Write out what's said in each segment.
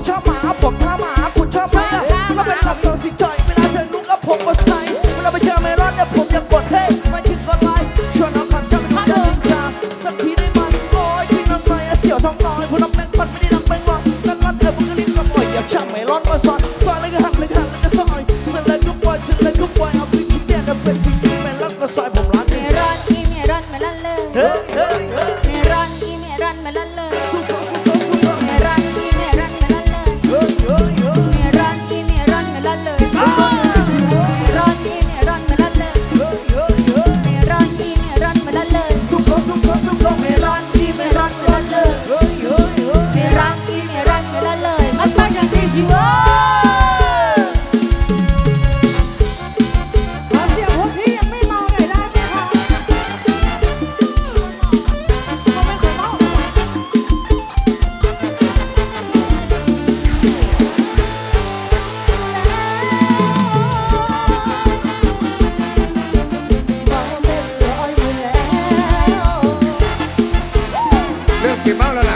ณชอบหมาผมถ้าหมาคุณชอบหมาก็เป็นแบบตัวสิจอย เวลาเธอลุกแล้วผมก็ใช้เวลาไปเจอเมรอนเนี่ยผมยังกดเฮ้ไม่ชิดก็ไล่ชวนน้องขำามจำเป็นคนจริมจังสักทีได้มันโอยที่นั่งม่เสี่ยวท้องน้อยผู้น้ำแม่งปัดไม่ได้นังแม่งหวังนั่นนั่เธอผมก็รีบกลับอ่อยอย่าช่างเมรอนมาสอนสอนเลยก็หักเลยหักเลยก็ซอยเสร็จลยก็ปล่อยเสร็จลยก็ปล่อยเอาไปคิดแย่กันเป็นจริงเมรอนก็ซอยผม 给爆了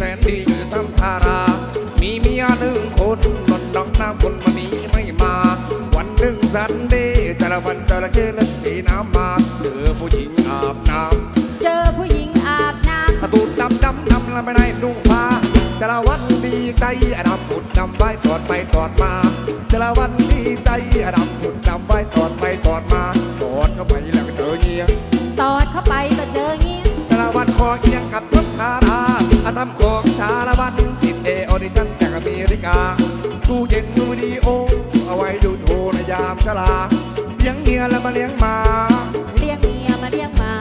แสนดีอยู่ทำทารา มีเมียหนึ่งคนนอนดอกน้ำฝนมานี้ไม่มา วันหนึ่งสันเดย์จระวันจระเข้และสีน้ำมาเจอผู้หญิงอาบน้ำเจอผู้หญิงอาบน้ตูดดำดำดำแล้วไม่ได้นุ่งผ้าจระวันดีใจอดำผุดดำไว้ตอดไปตอดมาจระวันดีใจอดำผุดดำไว้ มาเลี้ยงหมา เลี้ยงเมียมาเลี้ยงหมา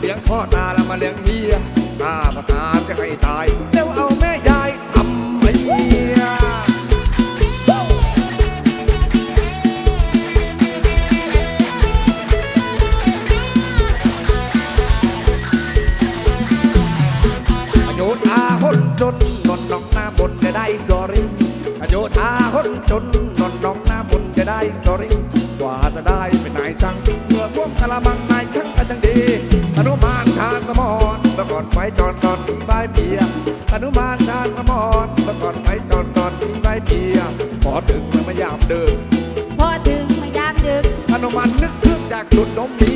เลี้ยงพ่อตาแล้วมาเลี้ยงเฮียข้าพระหาจะให้ตายเจ้าเอาแม่ยายทำเมียอโยธาหนจนนอนนองหน้าบนจะได้สอรี่อโยธาหนจนนอนนองหน้าบนจะได้สอรี่กว่าจะได้ เป็นนายช่างเมื่อท่วมกะละมังนายช่างกันจังดีอนุมานชาญสมรเมื่อก่อนไว้จอนตอนทิ้งใบเบียร์อนุมานชาญสมรเมื่อก่อนไว้จอนตอนทิ้งใบเบียร์พอถึงเมื่อมายามเดิมพอถึงมายามดึก อนุมันนึกถึงจากดุดนมเ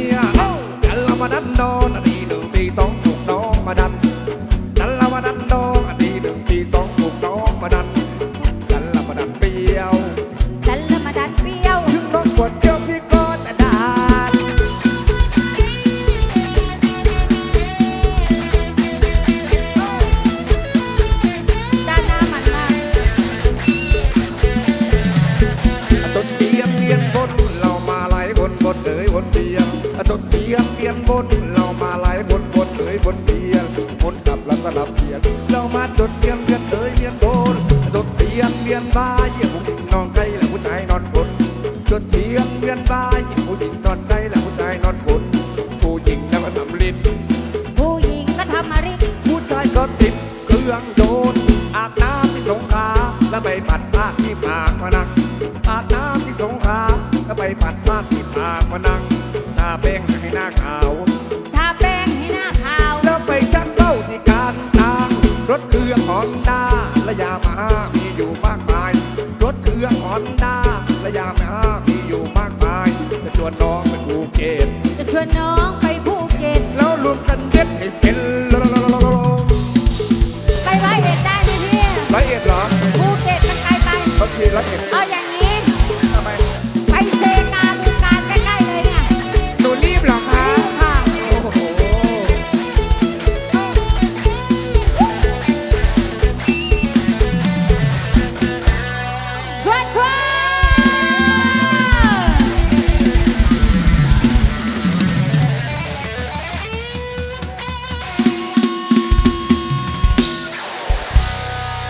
จดเทียมเวียนบ้าเยี่ยมผู้หญิงนอนใกล้และผู้ชายนอนบนผู้หญิงแล้วก็ทำลิ้นผู้หญิงก็ทำมาริกผู้ชายก็ติดเครื่องโยนต์อาบน้ำที่สงขลาแล้วไปปัดผ้าที่ปากมานังอาบน้ำที่สงขลาแล้วไปปัดผ้าที่ปากมานังหน้าแป้งให้หน้าขาว เก็ตจะชวนน้อง